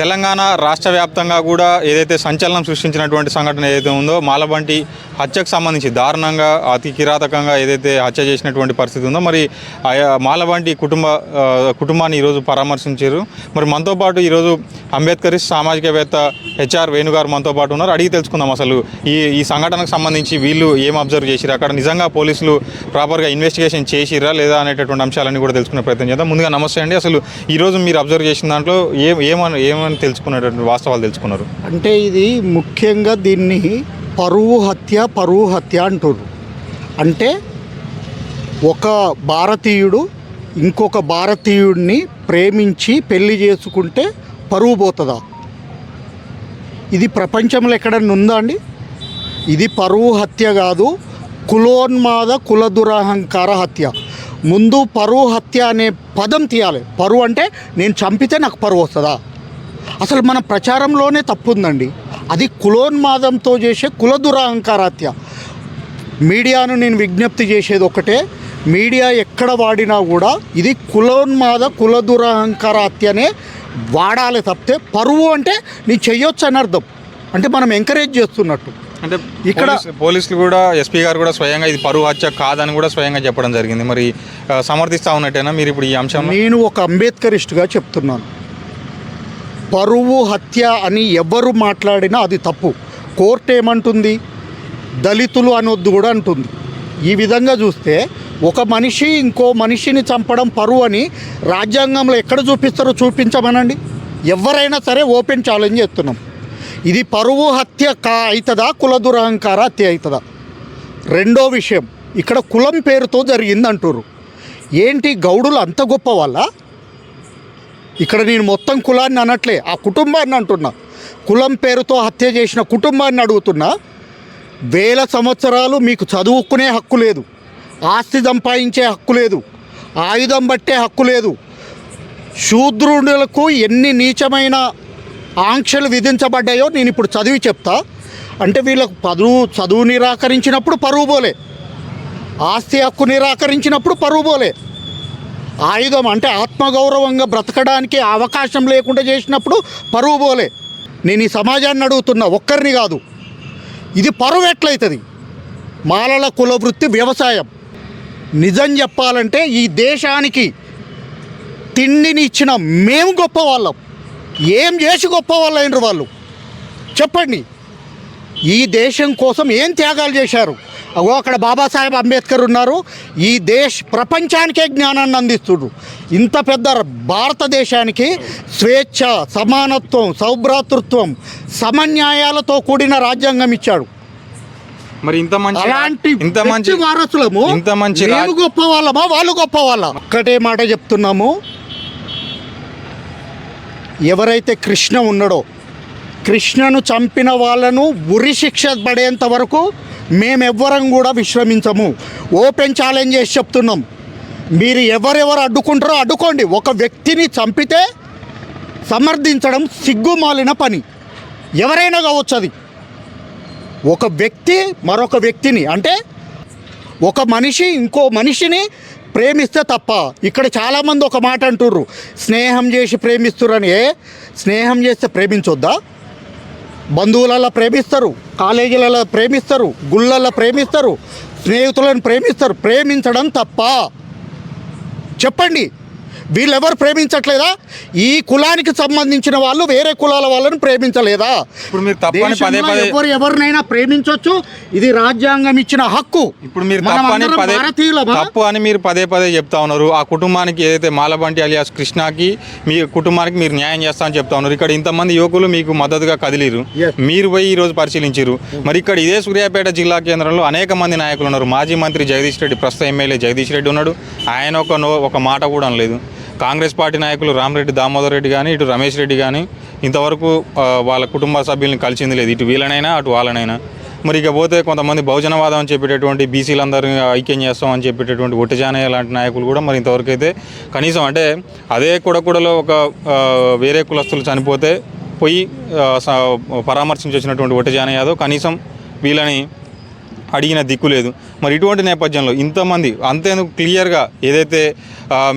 తెలంగాణ రాష్ట్ర వ్యాప్తంగా కూడా ఏదైతే సంచలనం సృష్టించినటువంటి సంఘటన ఏదైతే ఉందో మాలబంటి హత్యకు సంబంధించి దారుణంగా అతి కిరాతకంగా ఏదైతే హత్య చేసినటువంటి పరిస్థితి ఉందో మరి మాలబంటి కుటుంబ కుటుంబాన్ని ఈరోజు పరామర్శించారు. మరి మనతో పాటు ఈరోజు అంబేద్కర్ సామాజికవేత్త హెచ్ఆర్ వేణుగారు మనతో పాటు ఉన్నారు. అడిగి తెలుసుకుందాం అసలు ఈ ఈ సంఘటనకు సంబంధించి వీళ్ళు ఏం అబ్జర్వ్ చేసిరు అక్కడ నిజంగా పోలీసులు ప్రాపర్గా ఇన్వెస్టిగేషన్ చేసిరా లేదా అనేటటువంటి అంశాలన్నీ కూడా తెలుసుకునే ప్రయత్నం చేద్దాం. ముందుగా నమస్తే అండి. అసలు ఈరోజు మీరు అబ్జర్వ్ చేసిన దాంట్లో ఏం ఏమని అని తెలుసుకునేటువంటి వాస్తవాలు తెలుసుకున్నారు. అంటే ఇది ముఖ్యంగా దీన్ని పరువు హత్య పరువు హత్య అంటారు అంటే ఒక భారతీయుడు ఇంకొక భారతీయుడిని ప్రేమించి పెళ్ళి చేసుకుంటే పరువు పోతుందా? ఇది ప్రపంచంలో ఎక్కడన్నా ఉందా అండి? ఇది పరువు హత్య కాదు కులోన్మాద కుల దురహంకార హత్య. ముందు పరువు హత్య అనే పదం తీయాలి. పరువు అంటే నేను చంపితే నాకు పరువు వస్తుందా? అసలు మన ప్రచారంలోనే తప్పు ఉందండి అది కులోన్మాదంతో చేసే కుల దురహంకార హత్య మీడియాను నేను విజ్ఞప్తి చేసేది ఒకటే మీడియా ఎక్కడ వాడినా కూడా ఇది కులోన్మాద కుల దురహంకార హత్యనే వాడాలి తప్పితే పరువు అంటే నేను చెయ్యొచ్చు అని అర్థం. అంటే మనం ఎంకరేజ్ చేస్తున్నట్టు. అంటే ఇక్కడ- పోలీసులు కూడా ఎస్పీ గారు కూడా స్వయంగా ఇది పరువు హత్య కాదని కూడా స్వయంగా చెప్పడం జరిగింది. మరి సమర్థిస్తా ఉన్నట్టేనా మీరు ఇప్పుడు ఈ అంశం నేను ఒక అంబేద్కరిస్ట్గా చెప్తున్నాను. పరువు హత్య అని ఎవరు మాట్లాడినా అది తప్పు. కోర్టు ఏమంటుంది? దళితులు అనొద్దు కూడా అంటుంది. ఈ విధంగా చూస్తే ఒక మనిషి ఇంకో మనిషిని చంపడం పరువు అని రాజ్యాంగంలో ఎక్కడ చూపిస్తారో చూపించమనండి. ఎవరైనా సరే ఓపెన్ ఛాలెంజ్ చేస్తున్నాం. ఇది పరువు హత్య కా అవుతుందా కుల దురహంకార హత్య అవుతుందా రెండో విషయం ఇక్కడ కులం పేరుతో జరిగింది అంటారు ఏంటి గౌడులు అంత గొప్ప వాళ్ళ ఇక్కడ నేను మొత్తం కులాన్ని అనట్లే ఆ కుటుంబాన్ని అంటున్నా. కులం పేరుతో హత్య చేసిన కుటుంబాన్ని అడుగుతున్నా. వేల సంవత్సరాలు మీకు చదువుకునే హక్కు లేదు ఆస్తి సంపాదించే హక్కు లేదు ఆయుధం పట్టే హక్కు లేదు. శూద్రులకు ఎన్ని నీచమైన ఆంక్షలు విధించబడ్డాయో నేను ఇప్పుడు చదివి చెప్తా. అంటే వీళ్ళకు పదువు చదువు నిరాకరించినప్పుడు పరువు పోలే. ఆస్తి హక్కు నిరాకరించినప్పుడు పరువు పోలే. ఆయుధం అంటే ఆత్మగౌరవంగా బ్రతకడానికి అవకాశం లేకుండా చేసినప్పుడు పరువు పోలే. నేను ఈ సమాజాన్ని అడుగుతున్నా ఒక్కరిని కాదు. ఇది పరువు ఎట్లయితుంది? మాలల కుల వృత్తి వ్యవసాయం. నిజం చెప్పాలంటే ఈ దేశానికి తిండిని ఇచ్చిన మేము గొప్ప వాళ్ళం ఏం చేసి గొప్ప అయినరు వాళ్ళు? చెప్పండి. ఈ దేశం కోసం ఏం త్యాగాలు చేశారు? అగో అక్కడ బాబాసాహెబ్ అంబేద్కర్ ఉన్నారు. ఈ దేశ ప్రపంచానికే జ్ఞానాన్ని అందిస్తున్నారు. ఇంత పెద్ద భారతదేశానికి స్వేచ్ఛ సమానత్వం సౌభ్రాతృత్వం సమన్యాయాలతో కూడిన రాజ్యాంగం ఇచ్చాడు. మరి ఇంత మంచి అలాంటి ఇంత మంచి వారసులము ఇంత మంచి గొప్ప వాళ్ళమా వాళ్ళు గొప్ప వాళ్ళ? ఒక్కటే మాట చెప్తున్నాము. ఎవరైతే కృష్ణ ఉన్నాడో కృష్ణను చంపిన వాళ్ళను ఉరి శిక్ష పడేంత వరకు మేమెవ్వరం కూడా విశ్రమించము. ఓపెన్ ఛాలెంజ్ చేసి చెప్తున్నాం. మీరు ఎవరెవరు అడ్డుకుంటారో అడ్డుకోండి. ఒక వ్యక్తిని చంపితే సమర్థించడం సిగ్గుమాలిన పని. ఎవరైనా కావచ్చు అది. ఒక వ్యక్తి మరొక వ్యక్తిని అంటే ఒక మనిషి ఇంకో మనిషిని ప్రేమిస్తే తప్ప ఇక్కడ చాలామంది ఒక మాట అంటుర్రు స్నేహం చేసి ప్రేమిస్తురని ఏ? స్నేహం చేస్తే ప్రేమించొద్దా? బంధువులలో ప్రేమిస్తారు కాలేజీలలో ప్రేమిస్తారు గుళ్ళల్లో ప్రేమిస్తారు స్నేహితులను ప్రేమిస్తారు ప్రేమించడం తప్ప. చెప్పండి. వీళ్ళెవరు ప్రేమించట్లేదా? ఈ కులానికి సంబంధించిన వాళ్ళు వేరే కులాల వాళ్ళని ప్రేమించలేదా? ఇప్పుడు మీరు తప్పని పదే ఎవరు ఎవరినైనా ప్రేమించవచ్చు ఇది రాజ్యాంగం ఇచ్చిన హక్కు. ఇప్పుడు మీరు పదే? తప్పు అని మీరు పదే పదే చెప్తా ఉన్నారు. ఆ కుటుంబానికి ఏదైతే మాలబంటి అలియాస్ కృష్ణకి మీ కుటుంబానికి మీరు న్యాయం చేస్తా అని చెప్తా ఉన్నారు. ఇక్కడ ఇంతమంది యువకులు మీకు మద్దతుగా కదిలిరు. మీరు పోయి ఈ రోజు పరిశీలించారు. మరి ఇక్కడ ఇదే సూర్యాపేట జిల్లా కేంద్రంలో అనేక మంది నాయకులు ఉన్నారు. మాజీ మంత్రి జగదీష్ రెడ్డి ప్రస్తుత ఎమ్మెల్యే జగదీష్ రెడ్డి ఉన్నాడు. ఆయన ఒక నో ఒక మాట కూడా అనలేదు. కాంగ్రెస్ పార్టీ నాయకులు రామరెడ్డి దామోదర్ రెడ్డి కానీ ఇటు రమేష్ రెడ్డి కానీ ఇంతవరకు వాళ్ళ కుటుంబ సభ్యుల్ని కలిసింది లేదు. ఇటు వీళ్ళనైనా అటు వాళ్ళనైనా. మరి ఇక పోతే కొంతమంది బహుజనవాదం అని చెప్పేటటువంటి బీసీలందరినీ ఐక్యం చేస్తాం అని చెప్పేటటువంటి ఒట్టిజానయ్య లాంటి నాయకులు కూడా మరి ఇంతవరకు అయితే కనీసం అంటే అదే కుడకుడలో ఒక వేరే కులస్తులు చనిపోతే పోయి స- పరామర్శించి వచ్చినటువంటి ఒట్టిజానయ్య యాదవ్ కనీసం వీళ్ళని అడిగిన దిక్కు లేదు. మరి ఇటువంటి నేపథ్యంలో ఇంతమంది అంతేందుకు క్లియర్గా ఏదైతే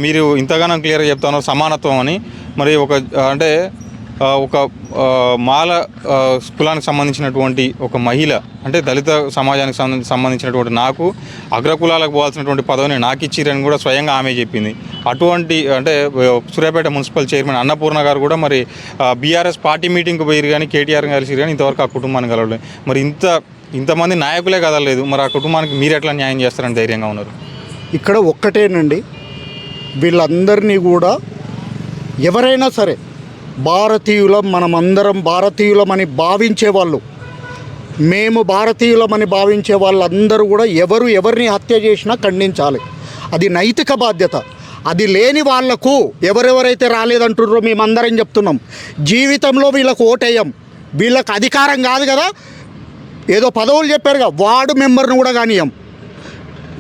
మీరు ఇంతగానో క్లియర్గా చెప్తానో సమానత్వం అని మరి ఒక అంటే ఒక మాల కులానికి సంబంధించినటువంటి ఒక మహిళ అంటే దళిత సమాజానికి సంబంధించినటువంటి నాకు అగ్రకులాలకు పోవాల్సినటువంటి పదవిని నాకు ఇచ్చిరని కూడా స్వయంగా ఆమె చెప్పింది. అటువంటి అంటే సూర్యాపేట మున్సిపల్ చైర్మన్ అన్నపూర్ణ గారు కూడా మరి బీఆర్ఎస్ పార్టీ మీటింగ్కి పోయారు కానీ కేటీఆర్ కలిసి కానీ ఇంతవరకు ఆ కుటుంబాన్ని కలవలేదు మరి ఇంత ఇంతమంది నాయకులే కదలేదు మరి ఆ కుటుంబానికి మీరు ఎట్లా న్యాయం చేస్తారని ధైర్యంగా ఉన్నారు? ఇక్కడ ఒక్కటేనండి వీళ్ళందరినీ కూడా ఎవరైనా సరే భారతీయులం మనమందరం భారతీయులమని భావించే వాళ్ళు మేము భారతీయులమని భావించే వాళ్ళందరూ కూడా ఎవరు ఎవరిని హత్య చేసినా ఖండించాలి. అది నైతిక బాధ్యత. అది లేని వాళ్ళకు ఎవరెవరైతే రాలేదంటున్నారో మేమందరం చెప్తున్నాం. జీవితంలో వీళ్ళకు ఓటేయం. వీళ్ళకు అధికారం కాదు కదా ఏదో పదవులు చెప్పారుగా వార్డు మెంబర్ను కూడా కానీయం.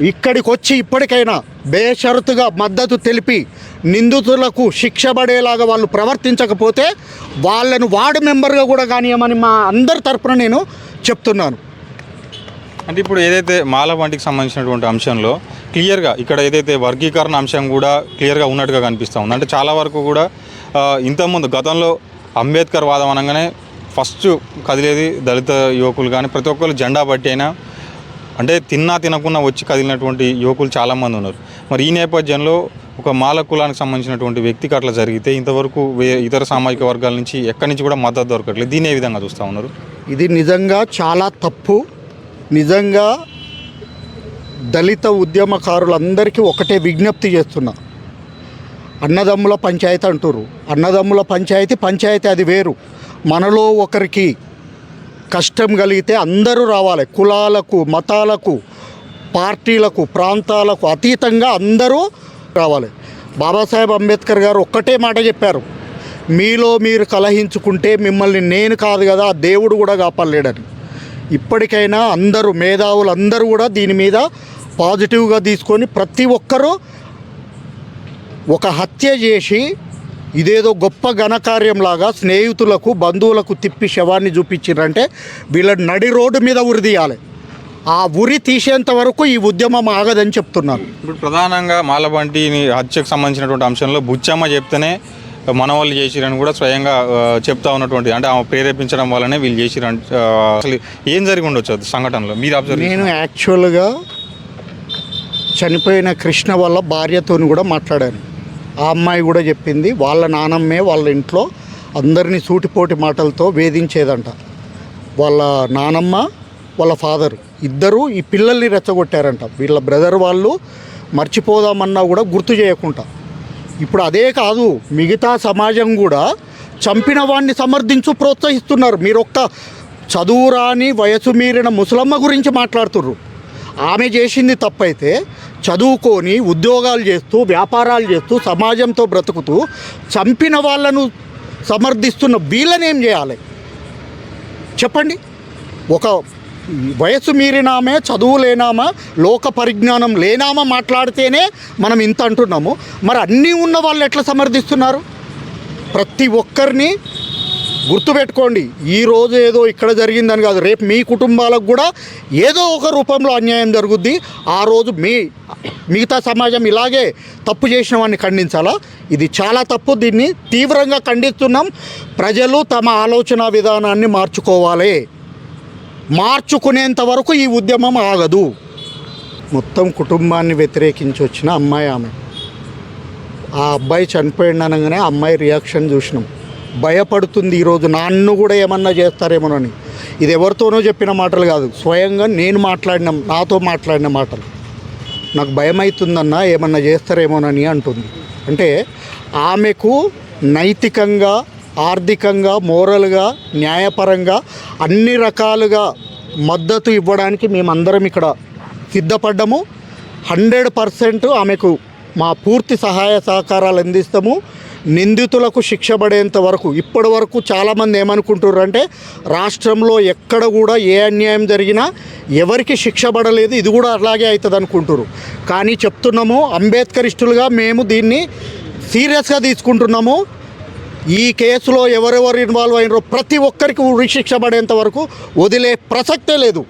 ఇక్కడికి వచ్చి ఇప్పటికైనా బేషరతుగా మద్దతు తెలిపి నిందితులకు శిక్ష పడేలాగా వాళ్ళు ప్రవర్తించకపోతే వాళ్ళను వార్డు మెంబర్గా కూడా కానీయమని మా అందరి తరపున నేను చెప్తున్నాను. అంటే ఇప్పుడు ఏదైతే మాల వంటికి సంబంధించినటువంటి అంశంలో క్లియర్గా ఇక్కడ ఏదైతే వర్గీకరణ అంశం కూడా క్లియర్గా ఉన్నట్టుగా కనిపిస్తూ ఉంది. అంటే చాలా వరకు కూడా ఇంతకుముందు గతంలో అంబేద్కర్ వాదం అనగానే ఫస్ట్ కదిలేది దళిత యువకులు కానీ ప్రతి ఒక్కరు జెండా బట్టి అయినా అంటే తిన్నా తినకుండా వచ్చి కదిలినటువంటి యువకులు చాలామంది ఉన్నారు. మరి ఈ నేపథ్యంలో ఒక మాల కులానికి సంబంధించినటువంటి వ్యక్తికి అట్లా జరిగితే ఇంతవరకు వే ఇతర సామాజిక వర్గాల నుంచి ఎక్కడి నుంచి కూడా మద్దతు దొరకట్లేదు. దీని ఏ విధంగా చూస్తూ ఉన్నారు? ఇది నిజంగా చాలా తప్పు. నిజంగా దళిత ఉద్యమకారులందరికీ ఒకటే విజ్ఞప్తి చేస్తున్నా. అన్నదమ్ముల పంచాయతీ అంటారు అన్నదమ్ముల పంచాయతీ పంచాయతీ అది వేరు. మనలో ఒకరికి కష్టం కలిగితే అందరూ రావాలి. కులాలకు మతాలకు పార్టీలకు ప్రాంతాలకు అతీతంగా అందరూ రావాలి. బాబాసాహెబ్ అంబేద్కర్ గారు ఒక్కటే మాట చెప్పారు. మీలో మీరు కలహించుకుంటే మిమ్మల్ని నేను కాదు కదా ఆ దేవుడు కూడా కాపాడలేడని. ఇప్పటికైనా అందరూ మేధావులు అందరూ కూడా దీని మీద పాజిటివ్గా తీసుకొని ప్రతి ఒక్కరూ ఒక హత్య చేసి ఇదేదో గొప్ప ఘనకార్యంలాగా స్నేహితులకు బంధువులకు తిప్పి శవాన్ని చూపించారంటే వీళ్ళ నడి రోడ్డు మీద ఉరి తీయాలి. ఆ ఉరి తీసేంత వరకు ఈ ఉద్యమం ఆగదని చెప్తున్నాను ఇప్పుడు ప్రధానంగా మాలబంటిని హత్యకు సంబంధించినటువంటి అంశంలో బుచ్చమ్మ చెప్తేనే మన వాళ్ళు చేసిరని కూడా స్వయంగా చెప్తా ఉన్నటువంటి అంటే ఆమె ప్రేరేపించడం వల్లనే వీళ్ళు చేసిరని అసలు ఏం జరిగి ఉండొచ్చు అది సంఘటనలో? మీరు అబ్జర్వ్ నేను యాక్చువల్గా చనిపోయిన కృష్ణ వాళ్ళ భార్యతోని కూడా మాట్లాడాను. ఆ అమ్మాయి కూడా చెప్పింది వాళ్ళ నానమ్మే వాళ్ళ ఇంట్లో అందరినీ సూటిపోటి మాటలతో వేధించేదంట. వాళ్ళ నానమ్మ వాళ్ళ ఫాదర్ ఇద్దరు ఈ పిల్లల్ని రెచ్చగొట్టారంట. వీళ్ళ బ్రదర్ వాళ్ళు మర్చిపోదామన్నా కూడా గుర్తు చేయకుండా. ఇప్పుడు అదే కాదు మిగతా సమాజం కూడా చంపిన వాడిని సమర్థించు ప్రోత్సహిస్తున్నారు. మీరు ఒక్క చదువు రాని వయసు మీరిన ముసలమ్మ గురించి మాట్లాడుతుర్రు. ఆమె చేసింది తప్పైతే చదువుకొని ఉద్యోగాలు చేస్తూ వ్యాపారాలు చేస్తూ సమాజంతో బ్రతుకుతూ చంపిన వాళ్ళను సమర్థిస్తున్న వీళ్ళని ఏం చేయాలి? చెప్పండి. ఒక వయసు మీరినామే చదువు లేనామా లోక పరిజ్ఞానం లేనామా మాట్లాడితేనే మనం ఇంత అంటున్నాము. మరి అన్నీ ఉన్న వాళ్ళు ఎట్లా సమర్థిస్తున్నారు? ప్రతి ఒక్కరిని గుర్తుపెట్టుకోండి ఈ రోజు ఏదో ఇక్కడ జరిగిందని కాదు రేపు మీ కుటుంబాలకు కూడా ఏదో ఒక రూపంలో అన్యాయం జరుగుద్ది ఆ రోజు మీ మిగతా సమాజం ఇలాగే తప్పు చేసిన వాడిని ఖండించాలా? ఇది చాలా తప్పు దీన్ని తీవ్రంగా ఖండిస్తున్నాం. ప్రజలు తమ ఆలోచన విధానాన్ని మార్చుకోవాలి. మార్చుకునేంత వరకు ఈ ఉద్యమం ఆగదు. మొత్తం కుటుంబాన్ని వ్యతిరేకించి వచ్చిన అమ్మాయి ఆమె. ఆ అబ్బాయి చనిపోయిండనగానే ఆ అమ్మాయి రియాక్షన్ చూసినాం. భయపడుతుంది ఈరోజు నన్ను కూడా ఏమన్నా చేస్తారేమోనని. ఇది ఎవరితోనో చెప్పిన మాటలు కాదు. స్వయంగా నేను మాట్లాడిన నాతో మాట్లాడిన మాటలు. నాకు భయం అవుతుందన్నా ఏమన్నా చేస్తారేమోనని అంటుంది. అంటే ఆమెకు నైతికంగా ఆర్థికంగా మోరల్గా న్యాయపరంగా అన్ని రకాలుగా మద్దతు ఇవ్వడానికి మేమందరం ఇక్కడ సిద్ధపడ్డము. హండ్రెడ్ పర్సెంట్ ఆమెకు మా పూర్తి సహాయ సహకారాలు అందిస్తాము. నిందితులకు శిక్ష పడేంత వరకు ఇప్పటి వరకు చాలామంది ఏమనుకుంటుర్రు అంటే రాష్ట్రంలో ఎక్కడ కూడా ఏ అన్యాయం జరిగినా ఎవరికి శిక్ష పడలేదు ఇది కూడా అలాగే అవుతుంది అనుకుంటున్నారు కానీ చెప్తున్నాము అంబేద్కరిస్టులుగా మేము దీన్ని సీరియస్గా తీసుకుంటున్నాము. ఈ కేసులో ఎవరెవరు ఇన్వాల్వ్ అయినారో ప్రతి ఒక్కరికి ఉరి శిక్ష పడేంత వరకు వదిలే ప్రసక్తే లేదు.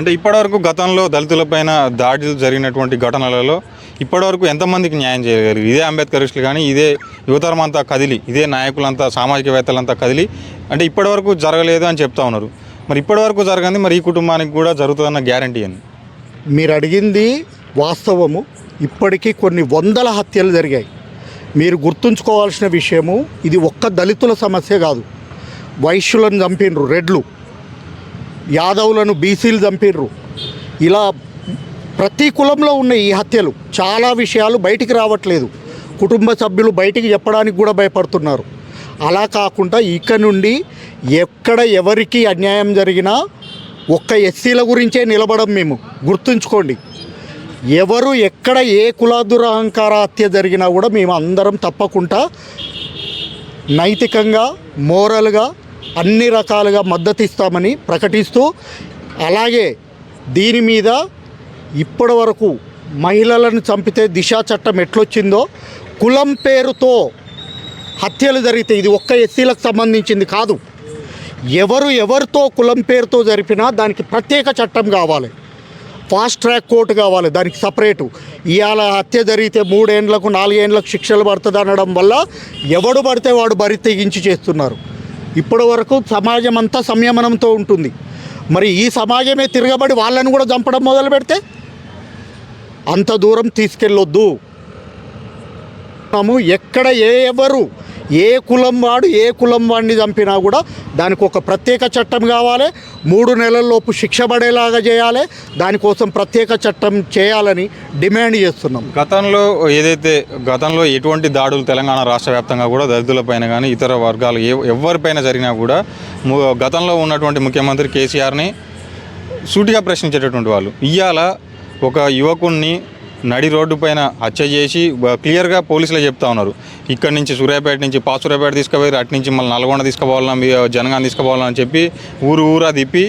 అంటే ఇప్పటివరకు గతంలో దళితులపైన దాడులు జరిగినటువంటి ఘటనలలో ఇప్పటివరకు ఎంతమందికి న్యాయం చేయగలిగారు? ఇదే అంబేద్కరిస్టులు కానీ ఇదే యువతరం అంతా కదిలి ఇదే నాయకులంతా సామాజికవేత్తలంతా కదిలి అంటే ఇప్పటివరకు జరగలేదు అని చెప్తా ఉన్నారు. మరి ఇప్పటివరకు జరగంది మరి ఈ కుటుంబానికి కూడా జరుగుతుందన్న గ్యారంటీ అని మీరు అడిగింది వాస్తవము. ఇప్పటికీ కొన్ని వందల హత్యలు జరిగాయి. మీరు గుర్తుంచుకోవాల్సిన విషయము ఇది ఒక్క దళితుల సమస్య కాదు. వైశ్యులను చంపినరు రెడ్లు. యాదవులను బీసీలు చంపిర్రు. ఇలా ప్రతి కులంలో ఉన్న ఈ హత్యలు చాలా విషయాలు బయటికి రావట్లేదు. కుటుంబ సభ్యులు బయటికి చెప్పడానికి కూడా భయపడుతున్నారు. అలా కాకుండా ఇక నుండి ఎక్కడ ఎవరికి అన్యాయం జరిగినా ఒక్క ఎస్సీల గురించే నిలబడం మేము. గుర్తుంచుకోండి. ఎవరు ఎక్కడ ఏ కులాదురహంకార హత్య జరిగినా కూడా మేము అందరం తప్పకుండా నైతికంగా మోరల్గా అన్ని రకాలుగా మద్దతు ఇస్తామని ప్రకటిస్తూ అలాగే దీని మీద ఇప్పటి వరకు మహిళలను చంపితే దిశా చట్టం ఎట్లొచ్చిందో కులం పేరుతో హత్యలు జరిగితే ఇది ఒక్క ఎస్సీలకు సంబంధించింది కాదు. ఎవరు ఎవరితో కులం పేరుతో జరిపినా దానికి ప్రత్యేక చట్టం కావాలి. ఫాస్ట్ ట్రాక్ కోర్టు కావాలి దానికి సపరేటు. ఇవాళ హత్య జరిగితే మూడేండ్లకు నాలుగేండ్లకు శిక్షలు పడుతుంది అనడం వల్ల ఎవడు పడితే వాడు బరి తెగించి చేస్తున్నారు. ఇప్పటి వరకు సమాజం అంతా సంయమనంతో ఉంటుంది. మరి ఈ సమాజమే తిరగబడి వాళ్ళని కూడా చంపడం మొదలు పెడితే అంత దూరం తీసుకెళ్ళొద్దు. ఎక్కడ ఏ ఎవరు ఏ కులం వాడు ఏ కులం వాడిని చంపినా కూడా దానికి ఒక ప్రత్యేక చట్టం కావాలి. మూడు నెలల్లోపు శిక్ష పడేలాగా చేయాలి. దానికోసం ప్రత్యేక చట్టం చేయాలని డిమాండ్ చేస్తున్నాం. గతంలో ఏదైతే గతంలో ఎటువంటి దాడులు తెలంగాణ రాష్ట్ర వ్యాప్తంగా కూడా దళితులపైన కానీ ఇతర వర్గాలు ఏ ఎవరిపైన జరిగినా కూడా గతంలో ఉన్నటువంటి ముఖ్యమంత్రి కేసీఆర్ని సూటిగా ప్రశ్నించేటటువంటి వాళ్ళు. ఇవాళ ఒక యువకుణ్ణి నడి రోడ్డు పైన హత్య చేసి క్లియర్గా పోలీసులే చెప్తా ఉన్నారు. ఇక్కడ నుంచి సూర్యాపేట నుంచి పాసూర్యాపేట తీసుకుపోయి అటు నుంచి మళ్ళీ నల్గొండ తీసుకుపోవాలని మీ జనగాం తీసుకుపోవాలని చెప్పి ఊరు ఊరా తిప్పి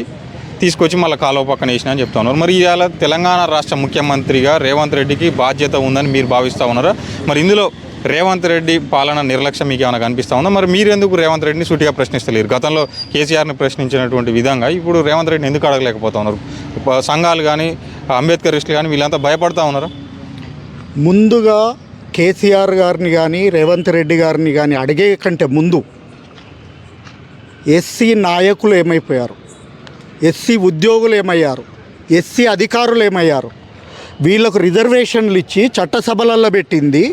తీసుకొచ్చి మళ్ళీ కాలువ పక్కన వేసిన అని చెప్తా ఉన్నారు. మరి ఇవాళ తెలంగాణ రాష్ట్ర ముఖ్యమంత్రిగా రేవంత్ రెడ్డికి బాధ్యత ఉందని మీరు భావిస్తూ ఉన్నారా? మరి ఇందులో రేవంత్ రెడ్డి పాలన నిర్లక్ష్యం మీకు ఏమైనా కనిపిస్తూ ఉందా? మరి మీరు ఎందుకు రేవంత్ రెడ్డిని సూటిగా ప్రశ్నిస్తలేరు? గతంలో కేసీఆర్ని ప్రశ్నించినటువంటి విధంగా ఇప్పుడు రేవంత్ రెడ్డిని ఎందుకు అడగలేకపోతా ఉన్నారు? సంఘాలు కానీ అంబేద్కరిస్టులు కానీ వీళ్ళంతా భయపడతా ఉన్నారా? ముందుగా కేసీఆర్ గారిని కానీ రేవంత్ రెడ్డి గారిని కానీ అడిగే కంటే ముందు ఎస్సీ నాయకులు ఏమైపోయారు? ఎస్సీ ఉద్యోగులు ఏమయ్యారు? ఎస్సీ అధికారులు ఏమయ్యారు? వీళ్ళకు రిజర్వేషన్లు ఇచ్చి చట్టసభలలో పెట్టింది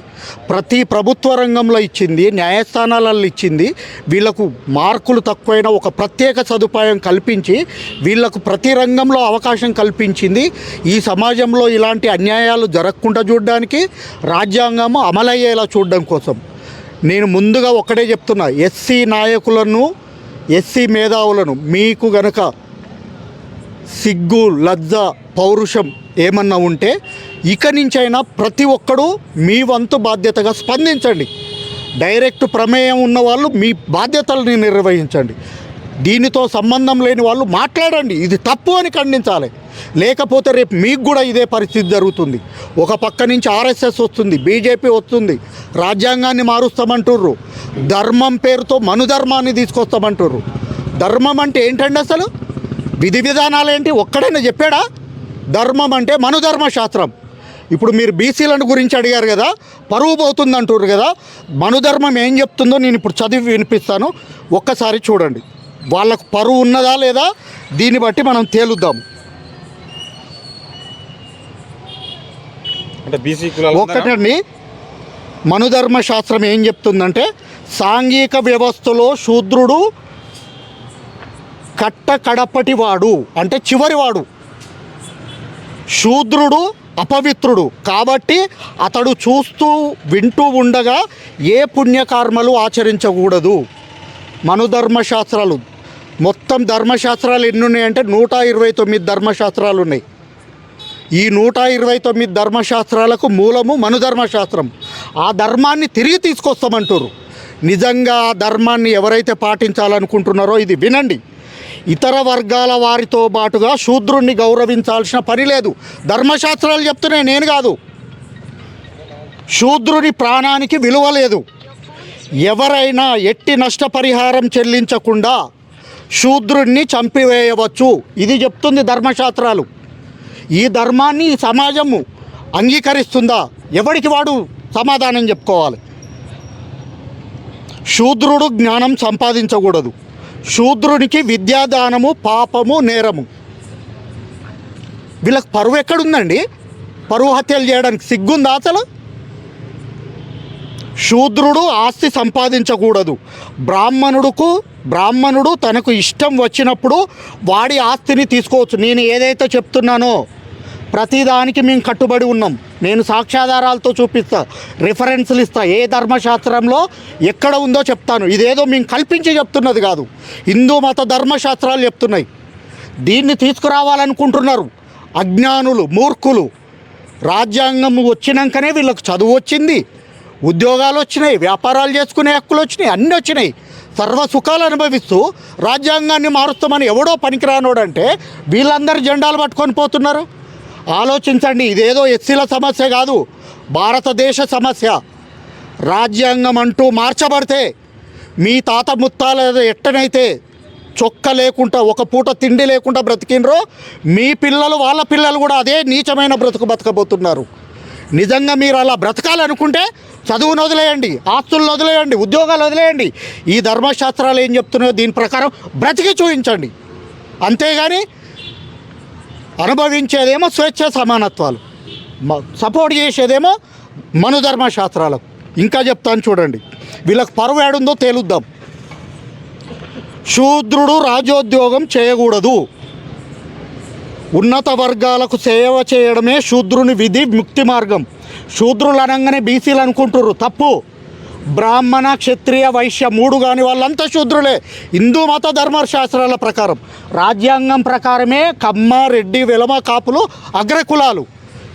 ప్రతి ప్రభుత్వ రంగంలో ఇచ్చింది న్యాయస్థానాలలో ఇచ్చింది వీళ్ళకు మార్కులు తక్కువైన ఒక ప్రత్యేక సదుపాయం కల్పించి వీళ్ళకు ప్రతి రంగంలో అవకాశం కల్పించింది. ఈ సమాజంలో ఇలాంటి అన్యాయాలు జరగకుండా చూడడానికి రాజ్యాంగము అమలయ్యేలా చూడడం కోసం. నేను ముందుగా ఒకటే చెప్తున్నా ఎస్సీ నాయకులను ఎస్సీ మేధావులను మీకు గనక సిగ్గు లజ్జ పౌరుషం ఏమన్నా ఉంటే ఇక నుంచైనా ప్రతి ఒక్కరూ మీ వంతు బాధ్యతగా స్పందించండి. డైరెక్ట్ ప్రమేయం ఉన్న వాళ్ళు మీ బాధ్యతల్ని నిర్వహించండి. దీనితో సంబంధం లేని వాళ్ళు మాట్లాడండి. ఇది తప్పు అని ఖండించాలి. లేకపోతే రేపు మీకు కూడా ఇదే పరిస్థితి జరుగుతుంది. ఒక పక్క నుంచి ఆర్ఎస్ఎస్ వస్తుంది బీజేపీ వస్తుంది రాజ్యాంగాన్ని మారుస్తామంటుర్రు. ధర్మం పేరుతో మనుధర్మాన్ని తీసుకొస్తామంటుర్రు. ధర్మం అంటే ఏంటండి అసలు? విధి విధానాలు ఏంటి? ఒక్కడైనా చెప్పాడా? ధర్మం అంటే మనుధర్మ శాస్త్రం ఇప్పుడు మీరు బీసీలను గురించి అడిగారు కదా పరువు పోతుంది అంటారు కదా మనుధర్మం ఏం చెప్తుందో నేను ఇప్పుడు చదివి వినిపిస్తాను. ఒక్కసారి చూడండి. వాళ్ళకు పరువు ఉన్నదా లేదా? దీన్ని బట్టి మనం తేలుద్దాం. ఒక్కటండి. మనుధర్మ శాస్త్రం ఏం చెప్తుందంటే సాంఘిక వ్యవస్థలో శూద్రుడు కట్ట కడపటివాడు అంటే చివరివాడు శూద్రుడు అపవిత్రుడు. కాబట్టి అతడు చూస్తూ వింటూ ఉండగా ఏ పుణ్యకర్మలు ఆచరించకూడదు. మనుధర్మశాస్త్రాలు. మొత్తం ధర్మశాస్త్రాలు ఎన్ని ఉన్నాయంటే నూట ఇరవై తొమ్మిది ధర్మశాస్త్రాలు ఉన్నాయి ఈ నూట ఇరవై తొమ్మిది ధర్మశాస్త్రాలకు మూలము మనుధర్మశాస్త్రం. ఆ ధర్మాన్ని తిరిగి తీసుకొస్తామంటారు. నిజంగా ఆ ధర్మాన్ని ఎవరైతే పాటించాలనుకుంటున్నారో ఇది వినండి. ఇతర వర్గాల వారితో పాటుగా శూద్రుణ్ణి గౌరవించాల్సిన పని లేదు. ధర్మశాస్త్రాలు చెప్తున్నాయి నేను కాదు. శూద్రుని ప్రాణానికి విలువ లేదు. ఎవరైనా ఎట్టి నష్టపరిహారం చెల్లించకుండా శూద్రుణ్ణి చంపివేయవచ్చు. ఇది చెప్తుంది ధర్మశాస్త్రాలు. ఈ ధర్మాన్ని ఈ సమాజము అంగీకరిస్తుందా? ఎవడికి వాడు సమాధానం చెప్పుకోవాలి? శూద్రుడు జ్ఞానం సంపాదించకూడదు. శూద్రునికి విద్యాదానము పాపము నేరము. వీళ్ళకి పరువు ఎక్కడుందండి? పరువు హత్యలు చేయడానికి సిగ్గుందా అసలు? శూద్రుడు ఆస్తి సంపాదించకూడదు. బ్రాహ్మణుడుకు బ్రాహ్మణుడు తనకు ఇష్టం వచ్చినప్పుడు వాడి ఆస్తిని తీసుకోవచ్చు. నేను ఏదైతే చెప్తున్నానో ప్రతిదానికి మేము కట్టుబడి ఉన్నాం. నేను సాక్ష్యాధారాలతో చూపిస్తా రిఫరెన్స్లు ఇస్తా ఏ ధర్మశాస్త్రంలో ఎక్కడ ఉందో చెప్తాను. ఇదేదో మేము కల్పించి చెప్తున్నది కాదు. హిందూ మత ధర్మశాస్త్రాలు చెప్తున్నాయి. దీన్ని తీసుకురావాలనుకుంటున్నారు అజ్ఞానులు మూర్ఖులు. రాజ్యాంగం వచ్చినాకనే వీళ్ళకి చదువు వచ్చింది ఉద్యోగాలు వచ్చినాయి వ్యాపారాలు చేసుకునే హక్కులు వచ్చినాయి అన్నీ వచ్చినాయి. సర్వ సుఖాలు అనుభవిస్తూ రాజ్యాంగాన్ని మారుస్తామని ఎవడో పనికిరానోడంటే వీళ్ళందరూ జెండాలు పట్టుకొని పోతున్నారు. ఆలోచించండి ఇదేదో ఎస్సీల సమస్య కాదు భారతదేశ సమస్య. రాజ్యాంగం అంటూ మార్చబడితే మీ తాత ముత్తాల ఎట్టనైతే చొక్క లేకుండా ఒక పూట తిండి లేకుండా బ్రతికినరో మీ పిల్లలు వాళ్ళ పిల్లలు కూడా అదే నీచమైన బ్రతుకు బతకబోతున్నారు. నిజంగా మీరు అలా బ్రతకాలనుకుంటే చదువును వదిలేయండి ఆస్తులను వదిలేయండి ఉద్యోగాలు వదిలేయండి. ఈ ధర్మశాస్త్రాలు ఏం చెప్తున్నాయో దీని ప్రకారం బ్రతికి చూపించండి అంతేగాని అనుభవించేదేమో స్వేచ్ఛ సమానత్వాలు. సపోర్ట్ చేసేదేమో మనుధర్మ శాస్త్రాలకు. ఇంకా చెప్తాను చూడండి. వీళ్ళకి పరువు ఏడుందో తేలుద్దాం. శూద్రుడు రాజోద్యోగం చేయకూడదు. ఉన్నత వర్గాలకు సేవ చేయడమే శూద్రుని విధి ముక్తి మార్గం. శూద్రులు అనగానే బీసీలు అనుకుంటుర్రు తప్పు. బ్రాహ్మణ క్షత్రియ వైశ్య మూడు కాని వాళ్ళంతా శూద్రులే. హిందూ మత ధర్మశాస్త్రాల ప్రకారం. రాజ్యాంగం ప్రకారమే కమ్మ రెడ్డి వెలమ కాపులు అగ్రకులాలు.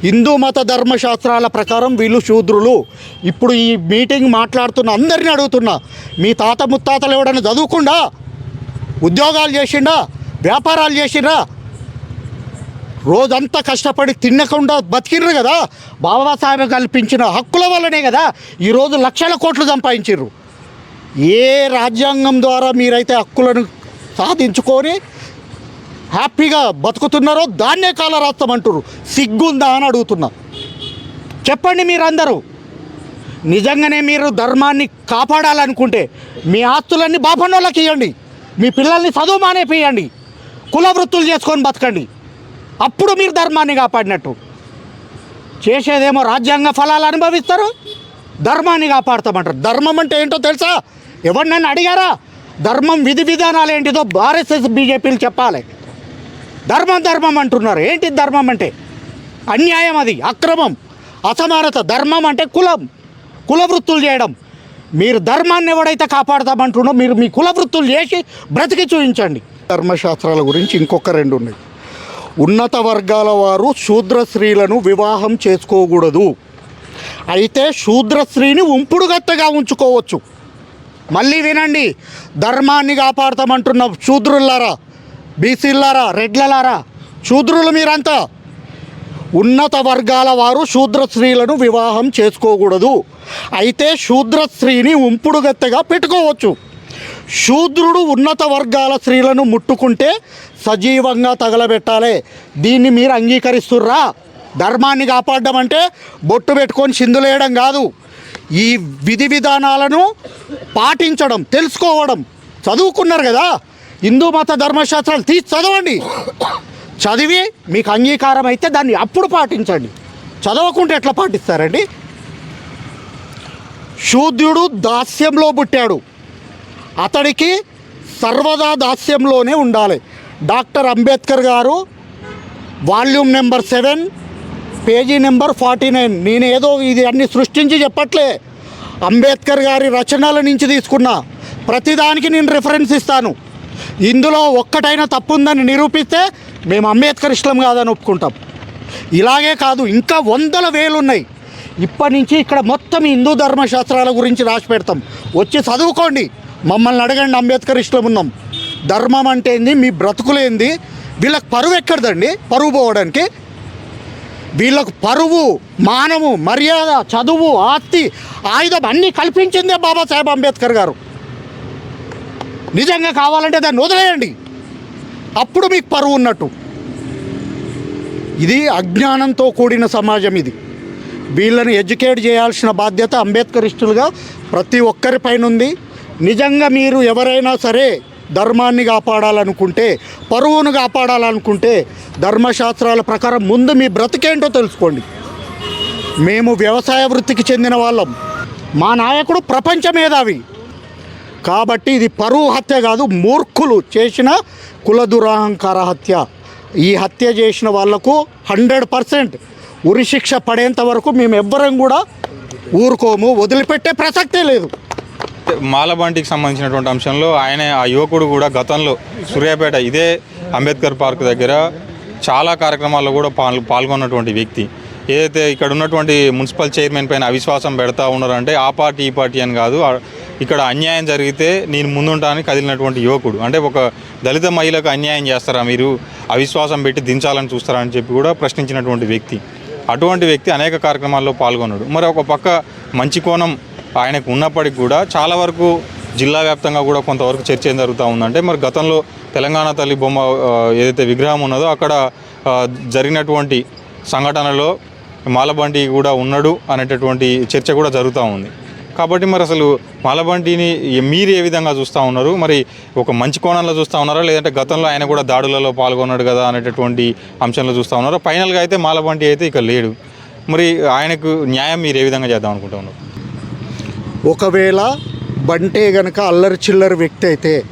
హిందూ మత ధర్మశాస్త్రాల ప్రకారం వీళ్ళు శూద్రులు. ఇప్పుడు ఈ మీటింగ్ మాట్లాడుతున్న అందరిని అడుగుతున్నా. మీ తాత ముత్తాతలు ఎవడన్నా చదువుకుండా? ఉద్యోగాలు చేసిండా? వ్యాపారాలు చేసిండా? రోజంతా కష్టపడి తినకుండా బతికిర్రు కదా. బాబాసాహెబ్ కల్పించిన హక్కుల వల్లనే కదా ఈరోజు లక్షల కోట్లు సంపాదించారు ఏ రాజ్యాంగం ద్వారా మీరైతే హక్కులను సాధించుకొని హ్యాపీగా బతుకుతున్నారో దాన్నే కాల రాస్తాం అంటారు సిగ్గుందా అని అడుగుతున్నా. చెప్పండి మీరందరూ. నిజంగానే మీరు ధర్మాన్ని కాపాడాలనుకుంటే మీ ఆస్తులన్నీ బాపన్నోళ్ళకి ఇవ్వండి మీ పిల్లల్ని చదువు మానేపియండి కుల వృత్తులు చేసుకొని బతకండి. అప్పుడు మీరు ధర్మాన్ని కాపాడినట్టు. చేసేదేమో రాజ్యాంగ ఫలాలు అనుభవిస్తారు ధర్మాన్ని కాపాడతామంటారు. ధర్మం అంటే ఏంటో తెలుసా? ఎవరు నన్ను అడిగారా? ధర్మం విధి విధానాలు ఏంటిదో ఆర్ఎస్ఎస్ బీజేపీలు చెప్పాలి. ధర్మం ధర్మం అంటున్నారు. ఏంటి ధర్మం అంటే? అన్యాయం అది అక్రమం. అసమానత ధర్మం అంటే కులం. కుల వృత్తులు చేయడం. మీరు ధర్మాన్ని ఎవడైతే కాపాడతామంటున్నో మీరు మీ కుల వృత్తులు చేసి బ్రతికి చూపించండి. ధర్మశాస్త్రాల గురించి ఇంకొక రెండు ఉన్నాయి. ఉన్నత వర్గాల వారు శూద్ర స్త్రీలను వివాహం చేసుకోకూడదు. అయితే శూద్ర స్త్రీని ఉంపుడుగత్తగా ఉంచుకోవచ్చు. మళ్ళీ వినండి ధర్మాన్ని కాపాడతామంటున్న శూద్రులారా బీసీలారా రెడ్లలారా శూద్రులు మీరంతా. ఉన్నత వర్గాల వారు శూద్ర స్త్రీలను వివాహం చేసుకోకూడదు. అయితే శూద్ర స్త్రీని ఉంపుడుగత్తగా పెట్టుకోవచ్చు. శూద్రుడు ఉన్నత వర్గాల స్త్రీలను ముట్టుకుంటే సజీవంగా తగలబెట్టాలి. దీన్ని మీరు అంగీకరిస్తుర్రా? ధర్మాన్ని కాపాడడం అంటే బొట్టు పెట్టుకొని సిందులేయడం కాదు. ఈ విధి విధానాలను పాటించడం తెలుసుకోవడం. చదువుకున్నారు కదా? హిందూ మత ధర్మశాస్త్రాలు తీసి చదవండి. చదివి మీకు అంగీకారం అయితే దాన్ని అప్పుడు పాటించండి. చదవకుండా ఎట్లా పాటిస్తారండి? శూద్యుడు దాస్యంలో పుట్టాడు. అతడికి సర్వదా దాస్యంలోనే ఉండాలి. డాక్టర్ అంబేద్కర్ గారు volume number seven page number forty nine. నేను ఏదో ఇది అన్ని సృష్టించి చెప్పట్లే. అంబేద్కర్ గారి రచనల నుంచి తీసుకున్నా ప్రతిదానికి నేను రిఫరెన్స్ ఇస్తాను. ఇందులో ఒక్కటైనా తప్పుందని నిరూపిస్తే మేము అంబేద్కర్ ఇష్టం కాదని ఒప్పుకుంటాం. ఇలాగే కాదు ఇంకా వందల వేలు ఉన్నాయి ఇప్పటి నుంచి ఇక్కడ మొత్తం హిందూ ధర్మశాస్త్రాల గురించి రాసి పెడతాం. వచ్చి చదువుకోండి. మమ్మల్ని అడగండి అంబేద్కర్ ఇష్టం ఉన్నాం. ధర్మం అంటే ఏంది? మీ బ్రతుకులేంది వీళ్ళకి పరువు ఎక్కడదండి? పరువు పోవడానికి. వీళ్ళకు పరువు మానము మర్యాద చదువు ఆస్తి ఆయుధం అన్నీ కల్పించిందే బాబాసాహెబ్ అంబేద్కర్ గారు. నిజంగా కావాలంటే దాన్ని వదిలేయండి. అప్పుడు మీకు పరువు ఉన్నట్టు. ఇది అజ్ఞానంతో కూడిన సమాజం ఇది. వీళ్ళని ఎడ్యుకేట్ చేయాల్సిన బాధ్యత అంబేద్కరిస్టులుగా ప్రతి ఒక్కరిపైన ఉంది నిజంగా మీరు ఎవరైనా సరే ధర్మాన్ని కాపాడాలనుకుంటే పరువును కాపాడాలనుకుంటే ధర్మశాస్త్రాల ప్రకారం ముందు మీ బ్రతికేంటో తెలుసుకోండి. మేము వ్యవసాయ వృత్తికి చెందిన వాళ్ళం. మా నాయకుడు ప్రపంచ మేధావి. కాబట్టి ఇది పరువు హత్య కాదు మూర్ఖులు చేసిన కులదురాహంకార హత్య. ఈ హత్య చేసిన వాళ్ళకు హండ్రెడ్ పర్సెంట్ ఉరిశిక్ష పడేంత వరకు మేము ఎవ్వరం కూడా ఊరుకోము వదిలిపెట్టే ప్రసక్తే లేదు. మాలబంటికి సంబంధించినటువంటి అంశంలో ఆయన ఆ యువకుడు కూడా గతంలో సూర్యాపేట ఇదే అంబేద్కర్ పార్క్ దగ్గర చాలా కార్యక్రమాల్లో కూడా పాల్గొన్నటువంటి వ్యక్తి. ఏదైతే ఇక్కడ ఉన్నటువంటి మున్సిపల్ చైర్మన్ పైన అవిశ్వాసం పెడతా ఉన్నారంటే ఆ పార్టీ ఈ పార్టీ అని కాదు. ఇక్కడ అన్యాయం జరిగితే నేను ముందుంటానికి కదిలినటువంటి యువకుడు. అంటే ఒక దళిత మహిళకు అన్యాయం చేస్తారా మీరు? అవిశ్వాసం పెట్టి దించాలని చూస్తారా అని చెప్పి కూడా ప్రశ్నించినటువంటి వ్యక్తి. అటువంటి వ్యక్తి అనేక కార్యక్రమాల్లో పాల్గొన్నాడు. మరి ఒక పక్క మంచి కోణం ఆయనకు ఉన్నప్పటికి కూడా చాలా వరకు జిల్లా వ్యాప్తంగా కూడా కొంతవరకు చర్చ ఏం జరుగుతూ ఉందంటే మరి గతంలో తెలంగాణ తల్లి బొమ్మ ఏదైతే విగ్రహం ఉన్నదో అక్కడ జరిగినటువంటి సంఘటనలో మాలబంటి కూడా ఉన్నాడు అనేటటువంటి చర్చ కూడా జరుగుతూ ఉంది. కాబట్టి మరి అసలు మాలబంటిని మీరు ఏ విధంగా చూస్తూ ఉన్నారు? మరి ఒక మంచి కోణంలో చూస్తూ ఉన్నారా? లేదంటే గతంలో ఆయన కూడా దాడులలో పాల్గొన్నాడు కదా అనేటటువంటి అంశంలో చూస్తూ ఉన్నారా? ఫైనల్గా అయితే మాలబంటి అయితే ఇక లేడు. మరి ఆయనకు న్యాయం మీరు ఏ విధంగా చేద్దాం అనుకుంటా ఉన్నారు ఒకవేళ బంటే గనక అల్లరి చిల్లరి వ్యక్తి అయితే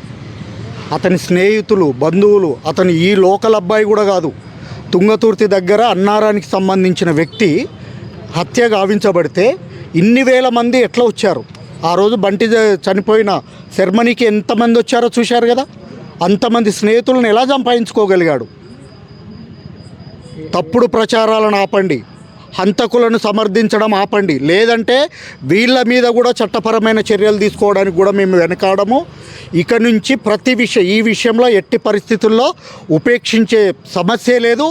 అతని స్నేహితులు బంధువులు అతను ఈ లోకల్ అబ్బాయి కూడా కాదు తుంగతుర్తి దగ్గర అన్నారానికి సంబంధించిన వ్యక్తి హత్య గావించబడితే ఇన్ని వేల మంది ఎట్లా వచ్చారు? ఆ రోజు బంటి చనిపోయిన సెర్మనీకి ఎంతమంది వచ్చారో చూశారు కదా? అంతమంది స్నేహితులను ఎలా సంపాదించుకోగలిగాడు తప్పుడు ప్రచారాలను ఆపండి. హంతకులను సమర్థించడం ఆపండి. లేదంటే వీళ్ళ మీద కూడా చట్టపరమైన చర్యలు తీసుకోవడానికి కూడా మేము వెనకాడము. ఇక నుంచి ప్రతి విషయం ఈ విషయంలో ఎట్టి పరిస్థితుల్లో ఉపేక్షించే సమస్య లేదు.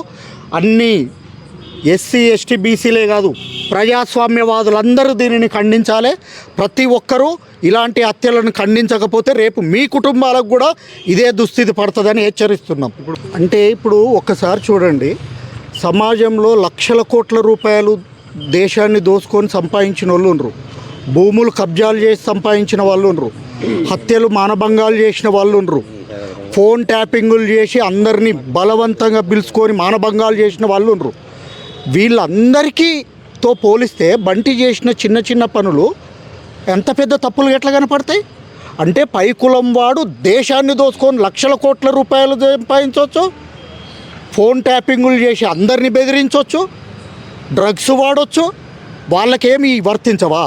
అన్నీ ఎస్సీ ఎస్టీ బీసీలే కాదు ప్రజాస్వామ్యవాదులందరూ దీనిని ఖండించాలి. ప్రతి ఒక్కరూ ఇలాంటి హత్యలను ఖండించకపోతే రేపు మీ కుటుంబాలకు కూడా ఇదే దుస్థితి పడుతుందని హెచ్చరిస్తున్నాం. అంటే ఇప్పుడు ఒక్కసారి చూడండి. సమాజంలో లక్షల కోట్ల రూపాయలు దేశాన్ని దోసుకొని సంపాదించిన వాళ్ళు ఉన్నారు. భూములు కబ్జాలు చేసి సంపాదించిన వాళ్ళు ఉన్నారు. హత్యలు మానభంగాలు చేసిన వాళ్ళు ఉన్నారు. ఫోన్ ట్యాపింగులు చేసి అందరినీ బలవంతంగా పిలుచుకొని మానభంగాలు చేసిన వాళ్ళు ఉన్నారు. వీళ్ళందరికీతో పోలిస్తే బంటి చేసిన చిన్న చిన్న పనులు ఎంత పెద్ద తప్పులు ఎట్లా కనపడతాయి? అంటే పైకులం వాడు దేశాన్ని దోసుకొని లక్షల కోట్ల రూపాయలు సంపాదించవచ్చు ఫోన్ ట్యాపింగులు చేసి అందరినీ బెదిరించవచ్చు డ్రగ్స్ వాడొచ్చు వాళ్ళకేమి వర్తించవా?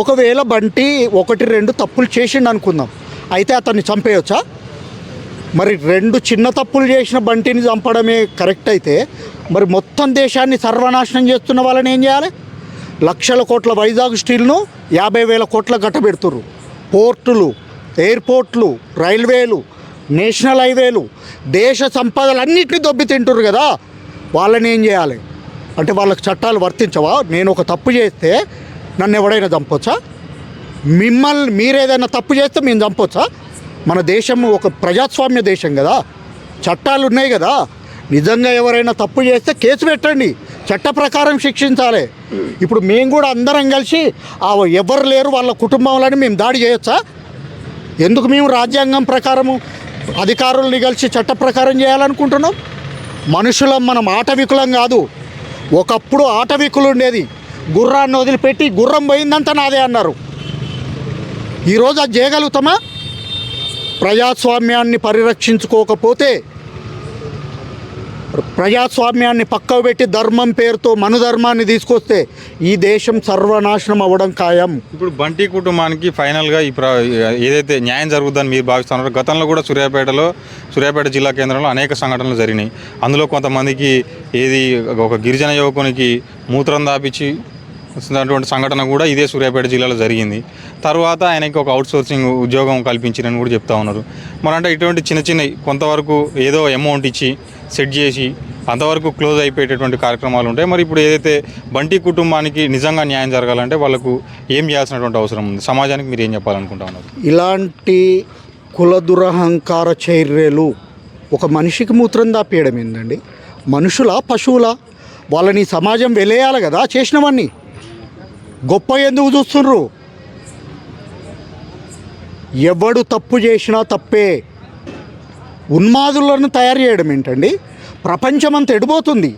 ఒకవేళ బంటి ఒకటి రెండు తప్పులు చేసిండు అనుకుందాం అయితే అతన్ని చంపేయొచ్చా? మరి రెండు చిన్న తప్పులు చేసిన బంటిని చంపడమే కరెక్ట్ అయితే మరి మొత్తం దేశాన్ని సర్వనాశనం చేస్తున్న వాళ్ళని ఏం చేయాలి? లక్షల కోట్ల వైజాగ్ స్టీల్ను యాభై వేల కోట్ల గట్టబెడుతుర్రు. పోర్టులు ఎయిర్పోర్ట్లు రైల్వేలు నేషనల్ హైవేలు దేశ సంపదలన్నింటినీ దొబ్బి తింటుర్రు కదా వాళ్ళని ఏం చేయాలి? అంటే వాళ్ళకి చట్టాలు వర్తించవా? నేను ఒక తప్పు చేస్తే నన్ను ఎవడైనా చంపొచ్చా? మిమ్మల్ని మీరేదైనా తప్పు చేస్తే మేము చంపొచ్చా? మన దేశం ఒక ప్రజాస్వామ్య దేశం కదా చట్టాలు ఉన్నాయి కదా నిజంగా ఎవరైనా తప్పు చేస్తే కేసు పెట్టండి చట్ట ప్రకారం శిక్షించాలి. ఇప్పుడు మేము కూడా అందరం కలిసి ఆ ఎవరు లేరు వాళ్ళ కుటుంబంలోని మేము దాడి చేయొచ్చా? ఎందుకు మేము రాజ్యాంగం ప్రకారము అధికారులు కలిసి చట్ట ప్రకారం చేయాలనుకుంటున్నాం. మనుషులం మనం ఆటవికులం కాదు. ఒకప్పుడు ఆటవికులు ఉండేది. గుర్రాన్ని వదిలిపెట్టి గుర్రం పోయిందంతా నాదే అన్నారు. ఈరోజు అది చేయగలుగుతామా? ప్రజాస్వామ్యాన్ని పరిరక్షించుకోకపోతే ప్రజాస్వామ్యాన్ని పక్కకు పెట్టి ధర్మం పేరుతో మనుధర్మాన్ని తీసుకొస్తే ఈ దేశం సర్వనాశనం అవ్వడం ఖాయం. ఇప్పుడు బంటి కుటుంబానికి ఫైనల్గా ఈ ప్ర ఏదైతే న్యాయం జరుగుతుందని మీరు భావిస్తున్నారో గతంలో కూడా సూర్యాపేటలో సూర్యాపేట జిల్లా కేంద్రంలో అనేక సంఘటనలు జరిగినాయి. అందులో కొంతమందికి ఏది ఒక గిరిజన యువకునికి మూత్రం దాపించి వస్తున్నటువంటి సంఘటన కూడా ఇదే సూర్యాపేట జిల్లాలో జరిగింది. తర్వాత ఆయనకి ఒక అవుట్సోర్సింగ్ ఉద్యోగం కల్పించిందని కూడా చెప్తా ఉన్నారు. మరంటే అంటే ఇటువంటి చిన్న చిన్నవి కొంతవరకు ఏదో అమౌంట్ ఇచ్చి సెట్ చేసి అంతవరకు క్లోజ్ అయిపోయేటటువంటి కార్యక్రమాలు ఉంటాయి. మరి ఇప్పుడు ఏదైతే బంటి కుటుంబానికి నిజంగా న్యాయం జరగాలంటే వాళ్ళకు ఏం చేయాల్సినటువంటి అవసరం ఉంది? సమాజానికి మీరు ఏం చెప్పాలనుకుంటా ఉన్నారు ఇలాంటి కుల దురహంకార చర్యలు ఒక మనిషికి మూత్రం దాపేయడం ఏందండి? మనుషుల పశువుల? వాళ్ళని సమాజం వెలేయాలి కదా చేసినవన్నీ. గొప్ప ఎందుకు చూస్తుండ్రు ఎవడు తప్పు చేసినా తప్పే. ఉన్మాదులను తయారు చేయడం ఏంటండి? ప్రపంచం అంత ఎడిపోతుంది.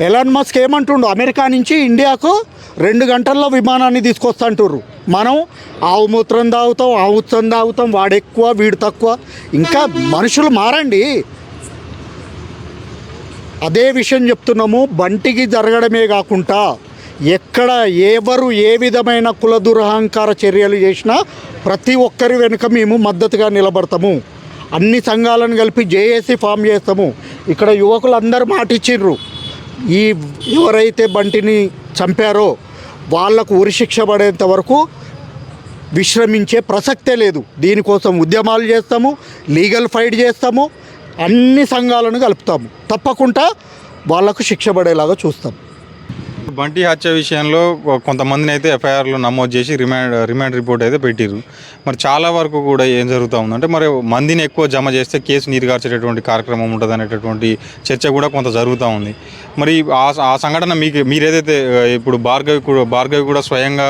ఎలాన్ మస్క్ ఏమంటుండు? అమెరికా నుంచి ఇండియాకు రెండు గంటల్లో విమానాన్ని తీసుకొస్తా అంటుర్రు మనం ఆవు మూత్రం తాగుతాం ఆవు ఉత్సం తాగుతాం వాడెక్కువ వీడు తక్కువ. ఇంకా మనుషులు మారండి. అదే విషయం చెప్తున్నాము బంటికి జరగడమే కాకుండా ఎక్కడ ఎవరు ఏ విధమైన కుల దురహంకార చర్యలు చేసినా ప్రతి ఒక్కరి వెనుక మేము మద్దతుగా నిలబడతాము. అన్ని సంఘాలను కలిపి జేఏసీ ఫామ్ చేస్తాము. ఇక్కడ యువకులు అందరూ మాటిచ్చిర్రు ఈ ఎవరైతే బంటిని చంపారో వాళ్ళకు ఉరిశిక్ష పడేంత వరకు విశ్రమించే ప్రసక్తే లేదు. దీనికోసం ఉద్యమాలు చేస్తాము లీగల్ ఫైట్ చేస్తాము అన్ని సంఘాలను కలుపుతాము. తప్పకుండా వాళ్ళకు శిక్ష పడేలాగా చూస్తాం. బంటి హత్య విషయంలో కొంతమందిని అయితే ఎఫ్ఐఆర్లు నమోదు చేసి రిమాండ్ రిమాండ్ రిపోర్ట్ అయితే పెట్టిరు మరి చాలా వరకు కూడా ఏం జరుగుతూ ఉందంటే మరి మందిని ఎక్కువ జమ చేస్తే కేసు నీరుగార్చేటటువంటి కార్యక్రమం ఉంటుంది అనేటటువంటి చర్చ కూడా కొంత జరుగుతూ ఉంది. మరి ఆ ఆ సంఘటన మీకు మీరు ఏదైతే ఇప్పుడు భార్గవి కూడా భార్గవి కూడా స్వయంగా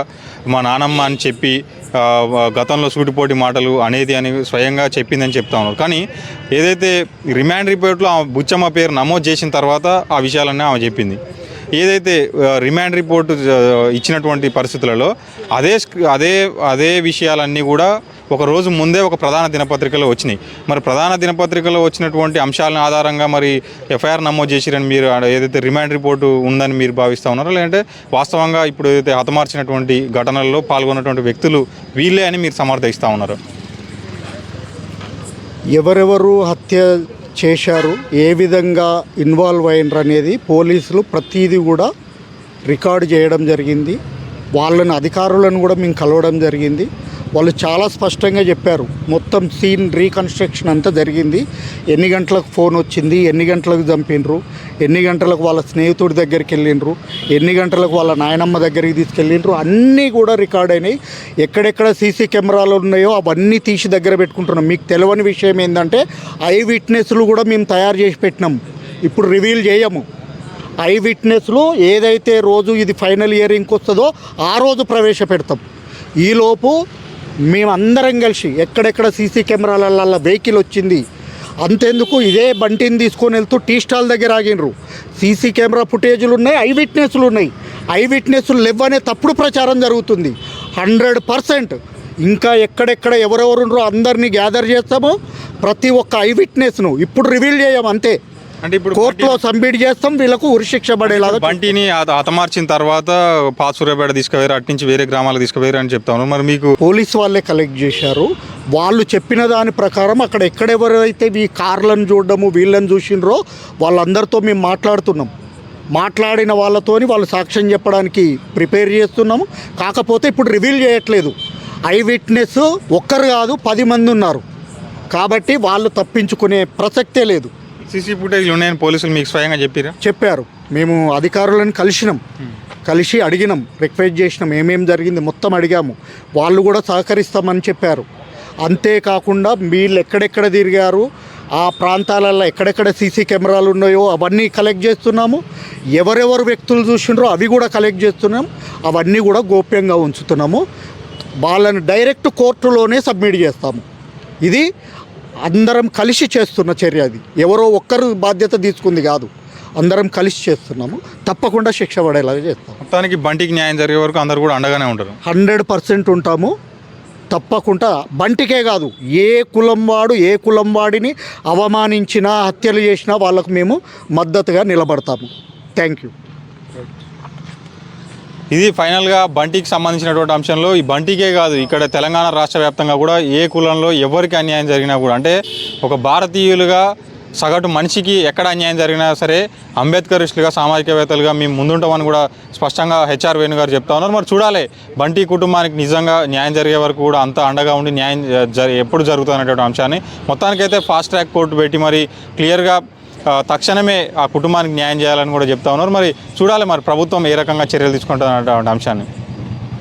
మా నానమ్మ అని చెప్పి గతంలో సూటిపోటి మాటలు అనేది అని స్వయంగా చెప్పిందని చెప్తా ఉన్నారు. కానీ ఏదైతే రిమాండ్ రిపోర్ట్లో ఆ బుచ్చమ్మ పేరు నమోదు చేసిన తర్వాత ఆ విషయాలన్నీ ఆమె చెప్పింది. ఏదైతే రిమాండ్ రిపోర్టు ఇచ్చినటువంటి పరిస్థితులలో అదే అదే అదే విషయాలన్నీ కూడా ఒక రోజు ముందే ఒక ప్రధాన దినపత్రికలో వచ్చినాయి. మరి ప్రధాన దినపత్రికలో వచ్చినటువంటి అంశాలను ఆధారంగా మరి ఎఫ్ఐఆర్ నమోదు చేసిరని మీరు ఏదైతే రిమాండ్ రిపోర్టు ఉందని మీరు భావిస్తూ ఉన్నారో లేదంటే వాస్తవంగా ఇప్పుడు ఏదైతే హతమార్చినటువంటి ఘటనల్లో పాల్గొన్నటువంటి వ్యక్తులు వీళ్ళే అని మీరు సమర్థిస్తూ ఉన్నారు. ఎవరెవరు హత్య చేశారు ఏ విధంగా ఇన్వాల్వ్ అయినరు అనేది పోలీసులు ప్రతిదీ కూడా రికార్డు చేయడం జరిగింది. వాళ్ళని అధికారులను కూడా మేము కలవడం జరిగింది. వాళ్ళు చాలా స్పష్టంగా చెప్పారు. మొత్తం సీన్ రీకన్స్ట్రక్షన్ అంతా జరిగింది. ఎన్ని గంటలకు ఫోన్ వచ్చింది? ఎన్ని గంటలకు చంపినరు? ఎన్ని గంటలకు వాళ్ళ స్నేహితుడి దగ్గరికి వెళ్ళిండ్రు ఎన్ని గంటలకు వాళ్ళ నాయనమ్మ దగ్గరికి తీసుకెళ్ళిండ్రు అన్నీ కూడా రికార్డ్ అయినాయి. ఎక్కడెక్కడ సీసీ కెమెరాలు ఉన్నాయో అవన్నీ తీసి దగ్గర పెట్టుకుంటున్నాం. మీకు తెలియని విషయం ఏంటంటే ఐ విట్నెస్లు కూడా మేము తయారు చేసి పెట్టినాం. ఇప్పుడు రివీల్ చేయము. ఐ విట్నెస్లు ఏదైతే రోజు ఇది ఫైనల్ ఇయరింగ్కి వస్తుందో ఆ రోజు ప్రవేశపెడతాం. ఈలోపు మేమందరం కలిసి ఎక్కడెక్కడ సీసీ కెమెరాలలో వెహికల్ వచ్చింది అంతెందుకు ఇదే బంటిని తీసుకొని వెళ్తూ టీ స్టాల్ దగ్గర ఆగినరు సీసీ కెమెరా ఫుటేజ్లు ఉన్నాయి ఐ విట్నెస్లు ఉన్నాయి ఐ విట్నెస్లు లేవనే తప్పుడు ప్రచారం జరుగుతుంది. హండ్రెడ్ పర్సెంట్ ఇంకా ఎక్కడెక్కడ ఎవరెవరు అందరినీ గ్యాదర్ చేస్తాము ప్రతి ఒక్క ఐ విట్నెస్ను ఇప్పుడు రివీల్ చేయం అంతే. అంటే ఇప్పుడు కోర్టులో సబ్మిట్ చేస్తాం వీళ్ళకు ఉరిశిక్ష పడేలాగా బంటిని హత- హతమార్చిన తర్వాత పాత సూర్యాపేట తీసుకుపోయారు అటు నుంచి వేరే గ్రామాలకు తీసుకుపోయారు అని చెప్తా ఉన్నారు. మరి మీకు పోలీస్ వాళ్ళే కలెక్ట్ చేశారు. వాళ్ళు చెప్పిన దాని ప్రకారం అక్కడ ఎక్కడెవరైతే ఈ కార్లను చూడడము వీళ్ళని చూసినరో వాళ్ళందరితో మేము మాట్లాడుతున్నాం. మాట్లాడిన వాళ్ళతోని వాళ్ళు సాక్ష్యం చెప్పడానికి ప్రిపేర్ చేస్తున్నాము. కాకపోతే ఇప్పుడు రివీల్ చేయట్లేదు. ఐ విట్నెస్ ఒక్కరు కాదు పది మంది ఉన్నారు. కాబట్టి వాళ్ళు తప్పించుకునే ప్రసక్తే లేదు. సీసీ ఫుటేజ్లు ఉన్నాయని పోలీసులు మీకు స్వయంగా చెప్పారా? చెప్పారు. మేము అధికారులను కలిసినాం. కలిసి అడిగినాం. రిక్వెస్ట్ చేసినాం. ఏమేమి జరిగింది మొత్తం అడిగాము. వాళ్ళు కూడా సహకరిస్తామని చెప్పారు. అంతేకాకుండా వీళ్ళు ఎక్కడెక్కడ తిరిగారు ఆ ప్రాంతాలలో ఎక్కడెక్కడ సీసీ కెమెరాలు ఉన్నాయో అవన్నీ కలెక్ట్ చేస్తున్నాము. ఎవరెవరు వ్యక్తులు చూసిండ్రో అవి కూడా కలెక్ట్ చేస్తున్నాం. అవన్నీ కూడా గోప్యంగా ఉంచుతున్నాము. వాళ్ళని డైరెక్ట్ కోర్టులోనే సబ్మిట్ చేస్తాము. ఇది అందరం కలిసి చేస్తున్న చర్య అది. ఎవరో ఒక్కరు బాధ్యత తీసుకుంది కాదు. అందరం కలిసి చేస్తున్నాము. తప్పకుండా శిక్ష పడేలాగా చేస్తాం. మొత్తానికి బంటికి న్యాయం జరిగే వరకు అందరు కూడా అండగానే ఉంటారు. హండ్రెడ్ పర్సెంట్ ఉంటాము. తప్పకుండా బంటికే కాదు. ఏ కులం వాడు ఏ కులం వాడిని అవమానించినా హత్యలు చేసినా వాళ్ళకు మేము మద్దతుగా నిలబడతాము. థ్యాంక్ యూ ఇది ఫైనల్గా బంటికి సంబంధించినటువంటి అంశంలో ఈ బంటికే కాదు ఇక్కడ తెలంగాణ రాష్ట్ర వ్యాప్తంగా కూడా ఏ కులంలో ఎవరికి అన్యాయం జరిగినా కూడా అంటే ఒక భారతీయులుగా సగటు మనిషికి ఎక్కడ అన్యాయం జరిగినా సరే అంబేద్కరిస్టులుగా సామాజికవేత్తలుగా మేము ముందుంటామని కూడా స్పష్టంగా హెచ్ఆర్ వేణు గారు చెప్తా ఉన్నారు. మరి చూడాలి బంటి కుటుంబానికి నిజంగా న్యాయం జరిగే వరకు కూడా అంత అండగా ఉండి న్యాయం జరి ఎప్పుడు జరుగుతున్నటువంటి అంశాన్ని. మొత్తానికైతే ఫాస్ట్ ట్రాక్ కోర్టు పెట్టి మరి క్లియర్గా తక్షణమే ఆ కుటుంబానికి న్యాయం చేయాలని కూడా చెప్తా ఉన్నారు. మరి చూడాలి మరి ప్రభుత్వం ఏ రకంగా చర్యలు తీసుకుంటుంది అంశాన్ని.